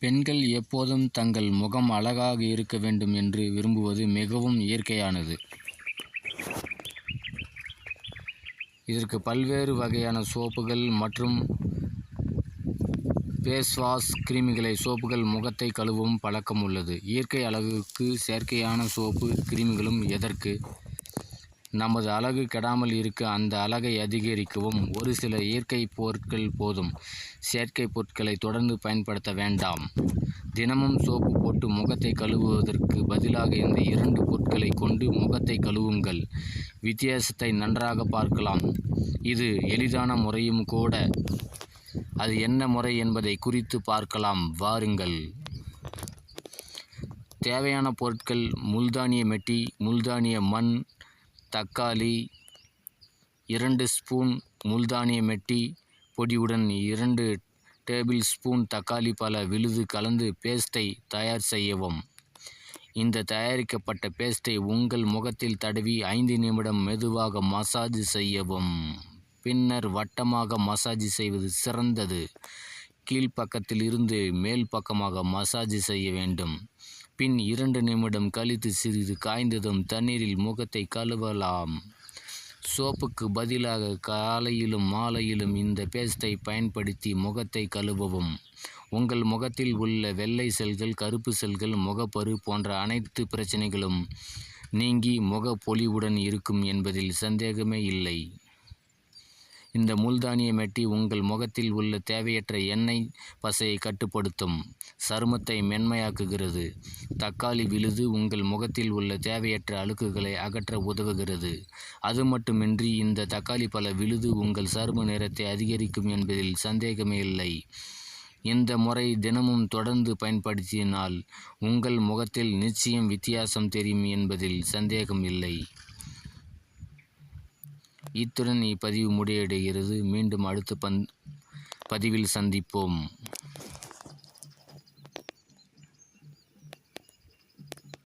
பெண்கள் எப்போதும் தங்கள் முகம் அழகாக இருக்க வேண்டும் என்று விரும்புவது மிகவும் இயற்கையானது. இதற்கு பல்வேறு வகையான சோப்புகள் மற்றும் ஃபேஸ் வாஷ் கிருமிகளை சோப்புகள் முகத்தை கழுவும் பழக்கம் உள்ளது. இயற்கை அழகுக்கு செயற்கையான சோப்பு கிருமிகளும் எதற்கு? நமது அழகு கெடாமல் இருக்க அந்த அழகை அதிகரிக்கவும். ஒரு சில இயற்கை பொருட்கள் போதும். செயற்கை பொருட்களை தொடர்ந்து பயன்படுத்த வேண்டாம். தினமும் சோப்பு போட்டு முகத்தை கழுவுவதற்கு பதிலாக இந்த இரண்டு பொருட்களை கொண்டு முகத்தை கழுவுங்கள். வித்தியாசத்தை நன்றாக பார்க்கலாம். இது எளிதான முறையும் கூட. அது என்ன முறை என்பதை குறித்து பார்க்கலாம். வாருங்கள். தேவையான பொருட்கள் முல்தானிய மெட்டி முல்தானிய மண் தக்காளி இரண்டு ஸ்பூன் முல்தானிய மெட்டி பொடியுடன் இரண்டு டேபிள் ஸ்பூன் தக்காளி பழ விழுது கலந்து பேஸ்ட்டை தயார் செய்யவும். இந்த தயாரிக்கப்பட்ட பேஸ்ட்டை உங்கள் முகத்தில் தடவி ஐந்து நிமிடம் மெதுவாக மசாஜ் செய்யவும். பின்னர் வட்டமாக மசாஜ் செய்வது சிறந்தது. கீழ்ப்பக்கத்தில் இருந்து மேல் பக்கமாக மசாஜ் செய்ய வேண்டும். பின் இரண்டு நிமிடம் கழித்து சிறிது காய்ந்ததும் தண்ணீரில் முகத்தை கழுவலாம். சோப்புக்கு பதிலாக காலையிலும் மாலையிலும் இந்த பேஸ்ட்டை பயன்படுத்தி முகத்தை கழுவவும். உங்கள் முகத்தில் உள்ள வெள்ளை செல்கள் கருப்பு செல்கள் முகப்பரு போன்ற அனைத்து பிரச்சனைகளும் நீங்கி முக பொலிவுடன் இருக்கும் என்பதில் சந்தேகமே இல்லை. இந்த முல்தானிய மெட்டி உங்கள் முகத்தில் உள்ள தேவையற்ற எண்ணெய் பசையை கட்டுப்படுத்தும். சருமத்தை மென்மையாக்குகிறது. தக்காளி விழுது உங்கள் முகத்தில் உள்ள தேவையற்ற அழுக்குகளை அகற்ற உதவுகிறது. அது மட்டுமின்றி இந்த தக்காளி பல விழுது உங்கள் சரும நிறத்தை அதிகரிக்கும் என்பதில் சந்தேகமே இல்லை. இந்த முறை தினமும் தொடர்ந்து பயன்படுத்தினால் உங்கள் முகத்தில் நிச்சயம் வித்தியாசம் தெரியும் என்பதில் சந்தேகம் இல்லை. இத்துடன் இப்பதிவு முடிவடைகிறது. மீண்டும் அடுத்த பந் பதிவில் சந்திப்போம்.